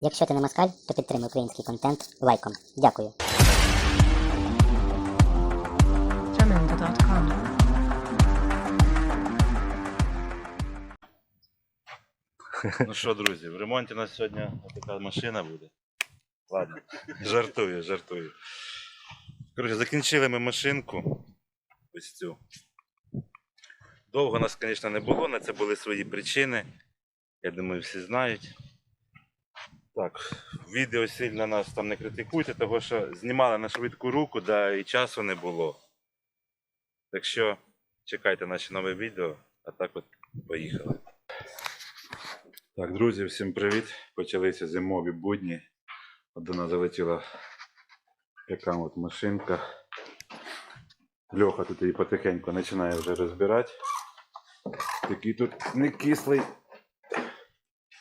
Якщо ти не москаль, то підтримай український контент лайком. Дякую. Ну що, друзі, в ремонті у нас сьогодні така машина буде. Ладно, жартую, жартую. Коротше, закінчили ми машинку. Ось цю. Довго нас, звісно, не було, на це були свої причини. Я думаю, всі знають. Так, відео сильно нас там не критикуйте, тому що знімали на швидку руку, да і часу не було. Так що чекайте наші нові відео, а так от поїхали. Так, друзі, всім привіт. Почалися зимові будні. Нас залетіла така от машинка. Льоха тут її потихеньку починає вже розбирати. Такий тут не кислий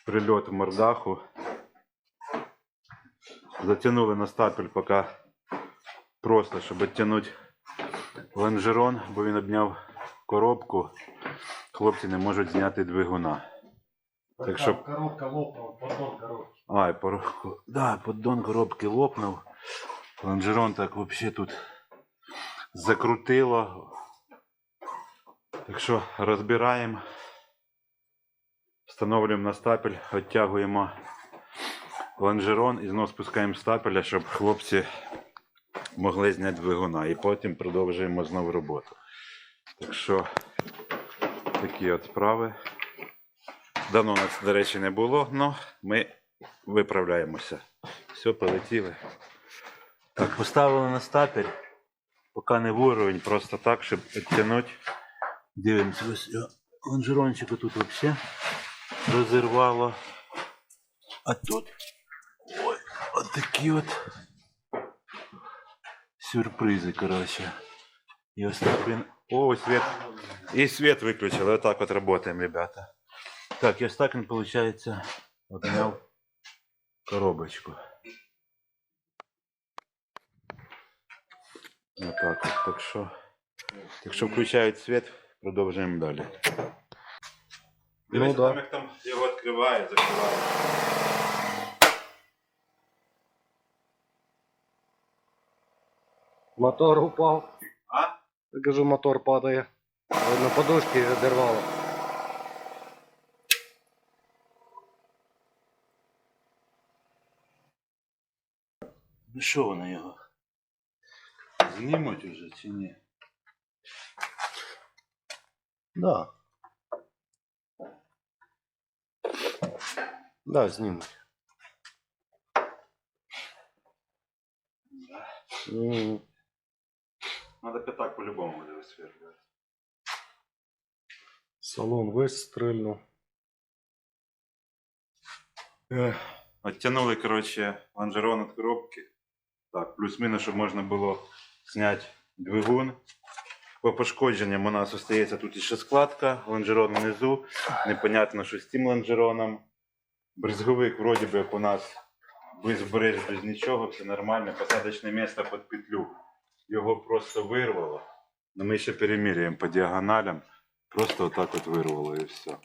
прильот в мордаху. Затягнули на стапель поки просто, щоб відтягнути лонжерон, бо він обняв коробку. Хлопці не можуть зняти двигуна. Так що- Коробка лопнула, поддон коробки. Ай, да, поддон коробки лопнув. Лонжерон так вообще тут закрутило. Так що розбираємо. Встановлюємо на стапель, відтягуємо лонжерон і знову спускаємо стапеля, щоб хлопці могли зняти двигуна. І потім продовжуємо знову роботу. Так що такі от справи. Давно у нас, до речі, не було, але ми виправляємося. Все, полетіли. Так, поставили на стапель, поки не в уровень, просто так, щоб відтягнути. Дивимося, ось лонжерончика тут взагалі розірвало. А тут такі от сюрпризи, коротше. І ось так він. О, світ. І світ виключили. Отак от працюємо, ребята. Так, і ось так він, виходить, обняв коробочку. Отак от. Так що, так що включають світ, продовжуємо далі. Ну да. там, як там його відкриває, закриває. Мотор упав. А? Я кажу, мотор падає. На подушки відірвало. Ну що вони його? Знімуть уже чи ні? Да. Да, знімуть. М, Надо п'ятак по-любому буде висвітлювати. Салон весь стрельнув. Оттянули, коротше, лонжерон від коробки. Так, плюс-мінус, щоб можна було зняти двигун. По пошкодженням у нас остається тут ще складка, лонжерон внизу. Непонятно, що з тим лонжероном. Брезговик, вроді би, у нас без бриж, без нічого, все нормально. Посадочне місце під петлю. Його просто вирвало. Но ми ще переміряємо по діагоналям. Просто отак от вирвало і все.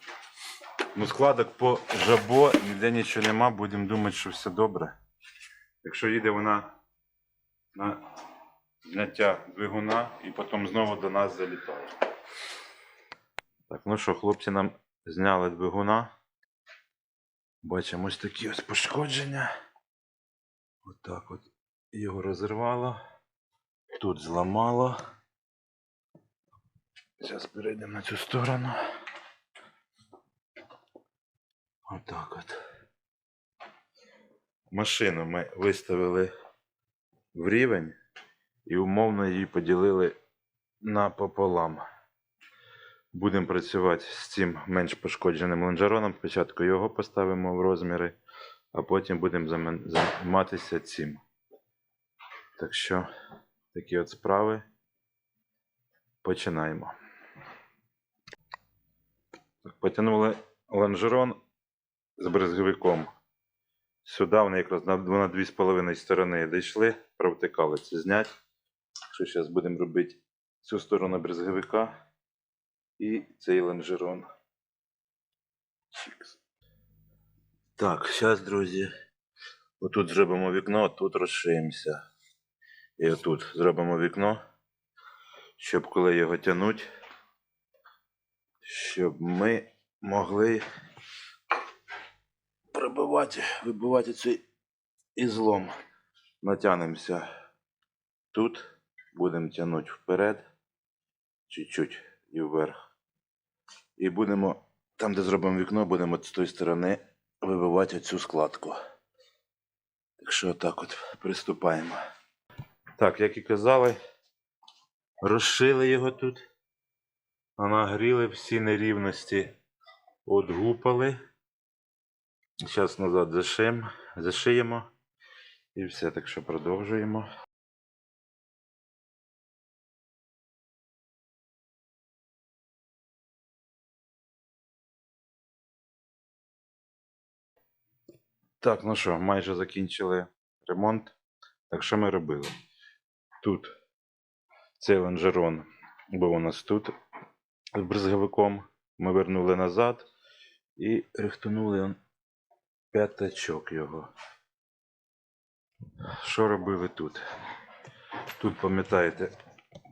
Ну, складок по жабо, ніде нічого нема, будемо думати, що все добре. Якщо їде вона на зняття двигуна і потім знову до нас залітає. Так, ну що, хлопці нам зняли двигуна. Бачимо ось такі ось пошкодження. Отак от його розірвало. Тут зламало. Зараз перейдемо на цю сторону. Отак от. Машину ми виставили в рівень і умовно її поділили напополам. Будемо працювати з цим менш пошкодженим лонжероном. Спочатку його поставимо в розміри, а потім будемо займатися цим. Так що такі от справи. Починаємо. Потягнули лонжерон з брезговиком. Сюди вони якраз на, на дві з половиною сторони дійшли, провтикали це зняти. Що зараз будемо робити цю сторону брезговика і цей лонжерон. Так, зараз, друзі, Отут зробимо вікно, тут розшиємося. І отут зробимо вікно, щоб коли його тянуть, щоб ми могли пробивати, вибивати цей ізлом. Натягнемося тут, будемо тягнути вперед, чуть-чуть і вверх. І будемо, там, де зробимо вікно, будемо з тої сторони вибивати цю складку. Так що так от приступаємо. Так, як і казали, розшили його тут, нагріли всі нерівності, отгупали. Зараз назад зашиємо, зашиємо і все. Так що продовжуємо. Так, ну що, майже закінчили ремонт. Так що ми робили? Тут цей лонжерон був у нас тут з бризговиком. Ми вернули назад і рихтунули п'ятачок його. Що робили тут? Тут, пам'ятаєте,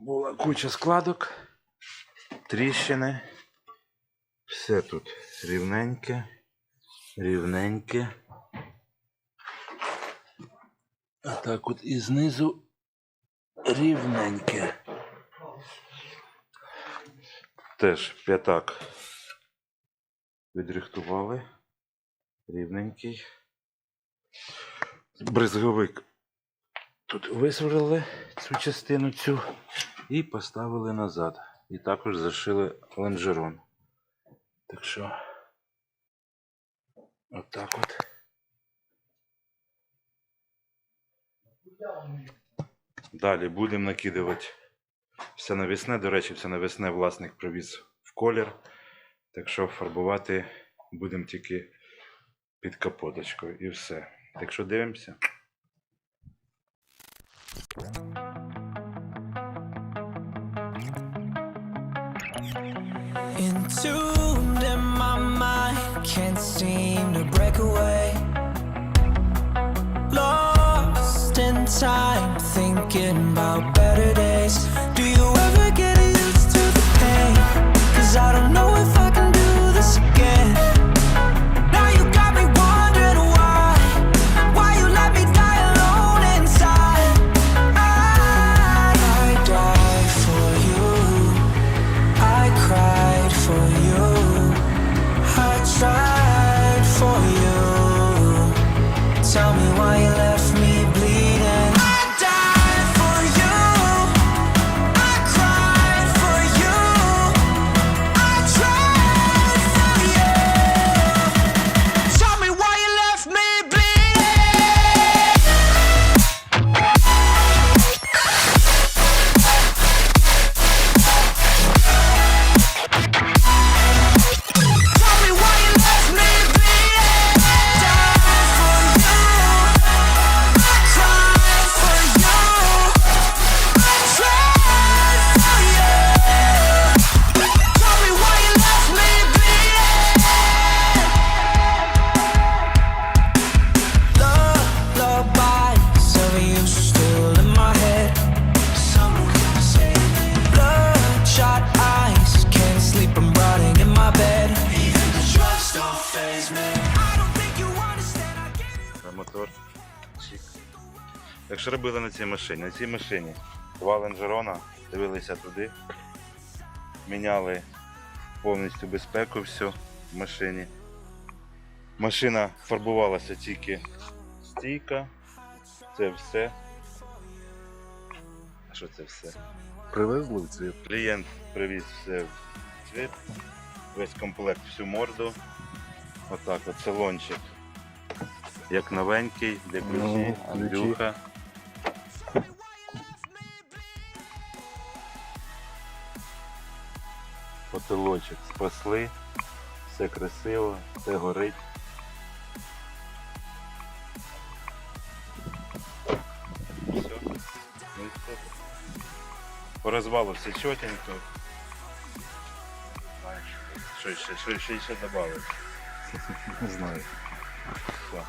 була куча складок, тріщини. Все тут рівненьке, рівненьке. А так от і знизу рівненьке. Теж п'ятак відрихтували. Рівненький. Бризговик. Тут висверлили цю частину цю і поставили назад. І також зашили лонжерон. Так що отак от. Далі будемо накидувати все навісне. До речі, все навісне власник привіз в колір. Так що фарбувати будемо тільки під капоточкою і все. Так що дивимося. Entombed in my mind, can't seem to break away. Lost in time, Та мотор. Чик. Так що робили на цій машині? На цій машині два лонжерона, дивилися туди, міняли повністю безпеку всю в машині. Машина фарбувалася тільки стійка. Це все. А що це все? Привезли в цвіт. Клієнт привіз все в цвіт, весь комплект, всю морду. Отак от салончик. Як новенький, де ключі, Ну. Андрюха. Потолочок спасли, все красиво, все горить. Все. Ну. По розвалу все чотенько. Що ще, що ще, ще добавити? Не знаю. Так.